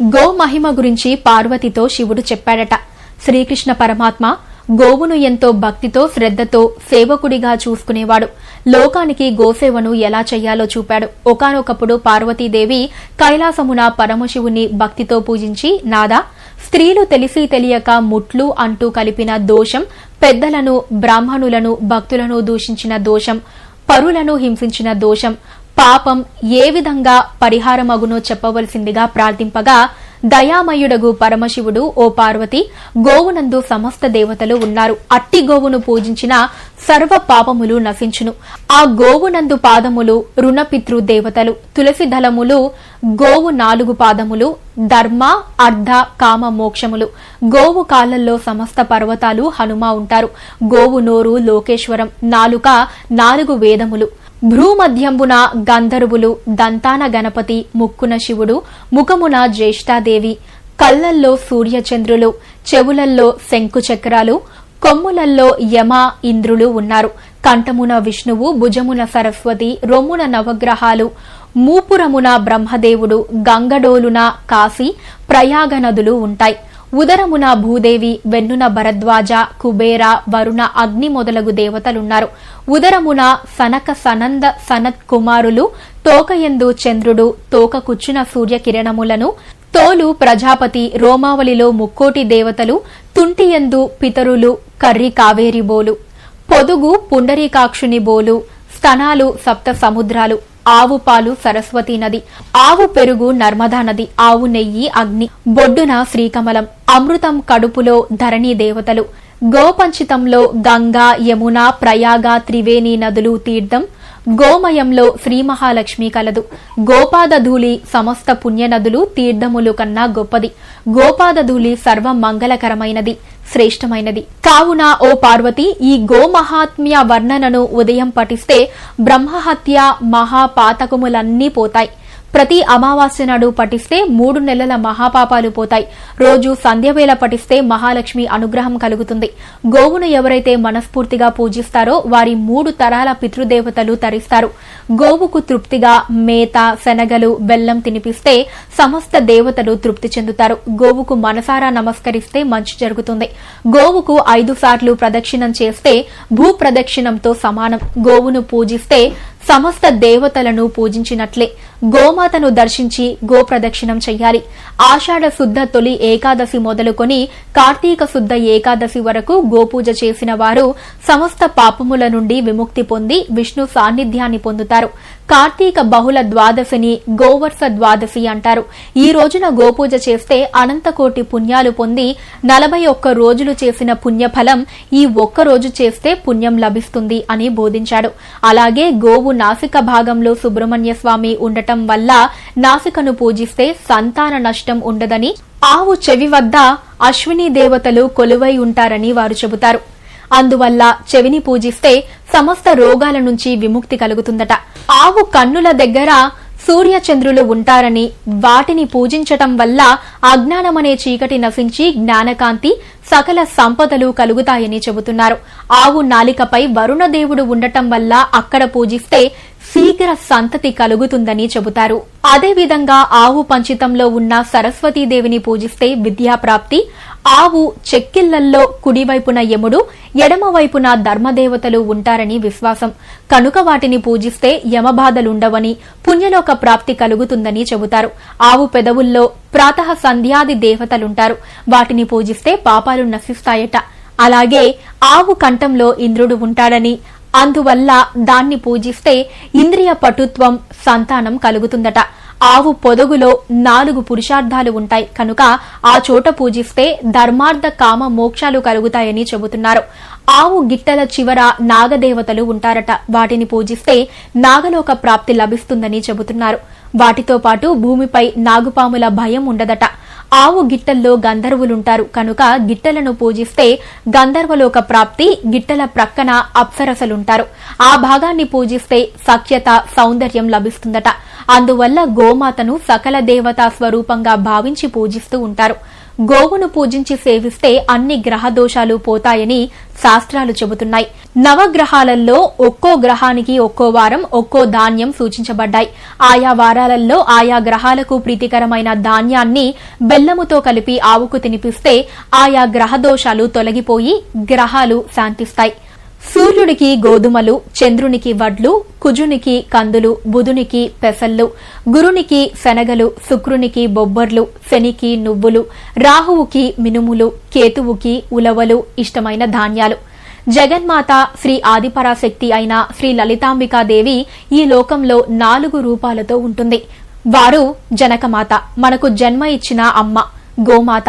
Go మహిమ గురించి పార్వతితో శివుడు చెప్పాడట. శ్రీకృష్ణ పరమాత్మ గోవును ఎంతో భక్తితో శ్రద్ధతో సేవకుడిగా చూసుకునేవాడు. లోకానికి గోసేవను ఎలా చెయ్యాలో చూపాడు. ఒకానొకప్పుడు పార్వతీదేవి కైలాసమున పరమశివుని భక్తితో పూజించి నాదా స్త్రీలు తెలిసి తెలియక ముట్లు అంటూ కలిపిన దోషం పెద్దలను బ్రాహ్మణులను భక్తులను దూషించిన దోషం పరులను హింసించిన దోషం పాపం ఏ విధంగా పరిహారమగునో చెప్పవలసిందిగా ప్రార్థింపగా దయామయుడగు పరమశివుడు ఓ పార్వతి గోవునందు సమస్త దేవతలు ఉన్నారు. అట్టి గోవును పూజించిన సర్వ పాపములు నశించును. ఆ గోవునందు పాదములు రుణపితృ దేవతలు. తులసి దళములు గోవు నాలుగు పాదములు ధర్మ అర్ధ కామ మోక్షములు. గోవు కాళ్ళల్లో సమస్త పర్వతాలు హనుమ ఉంటారు. గోవు నోరు లోకేశ్వరం నాలుక నాలుగు వేదములు. భ్రూమధ్యంబున గంధర్వులు దంతాన గణపతి ముక్కున శివుడు ముఖమున జ్యేష్ఠాదేవి కళ్ళల్లో సూర్యచంద్రులు చెవులల్లో శంకుచక్రాలు కొమ్ములల్లో యమ ఇంద్రులు ఉన్నారు కంఠమున విష్ణువు భుజమున సరస్వతి రొమ్మున నవగ్రహాలు మూపురమున బ్రహ్మదేవుడు గంగడోలున కాశీ ప్రయాగ నదులు ఉంటాయి ఉదరమున భూదేవి వెన్నున భరద్వాజ కుబేర వరుణ అగ్ని మొదలగు దేవతలున్నారు. ఉదరమున సనక సనంద సనత్ కుమారులు తోకయందు చంద్రుడు తోక కుచ్చున సూర్యకిరణములను తోలు ప్రజాపతి రోమావళిలో ముక్కోటి దేవతలు తుంటియందు పితరులు కర్రి కావేరి బోలు పొదుగు పుండరీకాక్షుని బోలు స్తనాలు సప్త సముద్రాలు ఆవు పాలు సరస్వతి నది ఆవు పెరుగు నర్మదా నది ఆవు నెయ్యి అగ్ని బొడ్డున శ్రీకమలం అమృతం కడుపులో ధరణి దేవతలు. గోపంచితంలో గంగా యమున ప్రయాగ త్రివేణి నదులు తీర్థం. గోమయంలో శ్రీ మహాలక్ష్మి కలదు. గోపాదధూళి సమస్త పుణ్యనదులు తీర్థములు కన్నా గొప్పది. గోపాదధూళి సర్వ మంగళకరమైనది శ్రేష్టమైనది. కావున ఓ పార్వతి ఈ గోమహాత్మ్య వర్ణనను ఉదయం పఠిస్తే బ్రహ్మహత్య మహాపాతకములన్నీ పోతాయి. ప్రతి అమావాస్య నాడు పఠిస్తే మూడు నెలల మహాపాపాలు పోతాయి. రోజు సంధ్యవేళ పఠిస్తే మహాలక్ష్మి అనుగ్రహం కలుగుతుంది. గోవును ఎవరైతే మనస్ఫూర్తిగా పూజిస్తారో వారి మూడు తరాల పితృదేవతలు తరిస్తారు. గోవుకు తృప్తిగా మేత శనగలు బెల్లం తినిపిస్తే సమస్త దేవతలు తృప్తి చెందుతారు. గోవుకు మనసారా నమస్కరిస్తే మంచి జరుగుతుంది. గోవుకు ఐదు సార్లు ప్రదక్షిణం చేస్తే భూ ప్రదక్షిణంతో సమానం. గోవును పూజిస్తే సమస్త దేవతలను పూజించినట్లే గోమాతను దర్శించి గోప్రదక్షిణం చెయ్యాలి. ఆషాఢ శుద్ధ తొలి ఏకాదశి మొదలుకొని కార్తీక శుద్ధ ఏకాదశి వరకు గోపూజ చేసిన వారు సమస్త పాపముల నుండి విముక్తి పొంది విష్ణు సాన్నిధ్యాన్ని పొందుతారు. కార్తీక బహుళ ద్వాదశిని గోవర్ష ద్వాదశి అంటారు. ఈ రోజున గోపూజ చేస్తే అనంతకోటి పుణ్యాలు పొంది నలభై ఒక్క రోజులు చేసిన పుణ్యఫలం ఈ ఒక్క రోజు చేస్తే పుణ్యం లభిస్తుంది అని బోధించాడు. అలాగే గోవు నాసిక భాగంలో సుబ్రహ్మణ్య స్వామి ఉండటం వల్ల నాసికను పూజిస్తే సంతాన నష్టం ఉండదని ఆవు చెవి వద్ద అశ్విని దేవతలు కొలువై ఉంటారని వారు చెబుతారు. అందువల్ల చెవిని పూజిస్తే సమస్త రోగాల నుంచి విముక్తి కలుగుతుందట. ఆవు కన్నుల దగ్గర సూర్యచంద్రులు ఉంటారని వాటిని పూజించటం వల్ల అజ్ఞానమనే చీకటి నశించి జ్ఞానకాంతి సకల సంపదలు కలుగుతాయని చెబుతున్నారు. ఆవు నాలికపై వరుణదేవుడు ఉండటం వల్ల అక్కడ పూజిస్తే శీఘ్ర సంతతి కలుగుతుందని చెబుతారు. అదేవిధంగా ఆవు పంచితంలో ఉన్న సరస్వతీదేవిని పూజిస్తే విద్యాప్రాప్తి ఆవు చెక్కిళ్ళల్లో కుడివైపున యముడు ఎడమవైపున ధర్మదేవతలు ఉంటారని విశ్వాసం. కనుక వాటిని పూజిస్తే యమబాధలుండవని పుణ్యలోక ప్రాప్తి కలుగుతుందని చెబుతారు. ఆవు పెదవుల్లో ప్రాతః సంధ్యాది దేవతలుంటారు. వాటిని పూజిస్తే పాపాలు నశిస్తాయట. అలాగే ఆవు కంఠంలో ఇంద్రుడు ఉంటాడని అందువల్ల దాన్ని పూజిస్తే ఇంద్రియ పటుత్వం సంతానం కలుగుతుందట. ఆవు పొదగులో నాలుగు పురుషార్థాలు ఉంటాయి. కనుక ఆ చోట పూజిస్తే ధర్మార్థ కామ మోక్షాలు కలుగుతాయని చెబుతున్నారు. ఆవు గిట్టల చివర నాగదేవతలు ఉంటారట. వాటిని పూజిస్తే నాగలోక ప్రాప్తి లభిస్తుందని చెబుతున్నారు. వాటితో పాటు భూమిపై నాగుపాముల భయం ఉండదట. ఆవు గిట్టల్లో గంధర్వులుంటారు. కనుక గిట్టలను పూజిస్తే గంధర్వలోక ప్రాప్తి గిట్టల ప్రక్కన అప్సరసలుంటారు. ఆ భాగాన్ని పూజిస్తే సఖ్యత సౌందర్యం లభిస్తుందట. అందువల్ల గోమాతను సకల దేవతా స్వరూపంగా భావించి పూజిస్తూ ఉంటారు. గోవును పూజించి సేవిస్తే అన్ని గ్రహ దోషాలు పోతాయని శాస్త్రాలు చెబుతున్నాయి. నవగ్రహాలలో ఒక్కో గ్రహానికి ఒక్కో వారం ఒక్కో ధాన్యం సూచించబడ్డాయి. ఆయా వారాలలో ఆయా గ్రహాలకు ప్రీతికరమైన ధాన్యాన్ని బెల్లముతో కలిపి ఆవుకు తినిపిస్తే ఆయా గ్రహ దోషాలు తొలగిపోయి గ్రహాలు శాంతిస్తాయి. సూర్యుడికి గోధుమలు చంద్రునికి వడ్లు కుజునికి కందులు బుధునికి పెసళ్ళు గురునికి శనగలు శుక్రునికి బొబ్బర్లు శనికి నువ్వులు రాహువుకి మినుములు కేతువుకి ఉలవలు ఇష్టమైన ధాన్యాలు. జగన్మాత శ్రీ ఆదిపరాశక్తి అయిన శ్రీ లలితాంబికాదేవి ఈ లోకంలో నాలుగు రూపాలతో ఉంటుంది. వారు జనకమాత మనకు జన్మ ఇచ్చిన అమ్మ గోమాత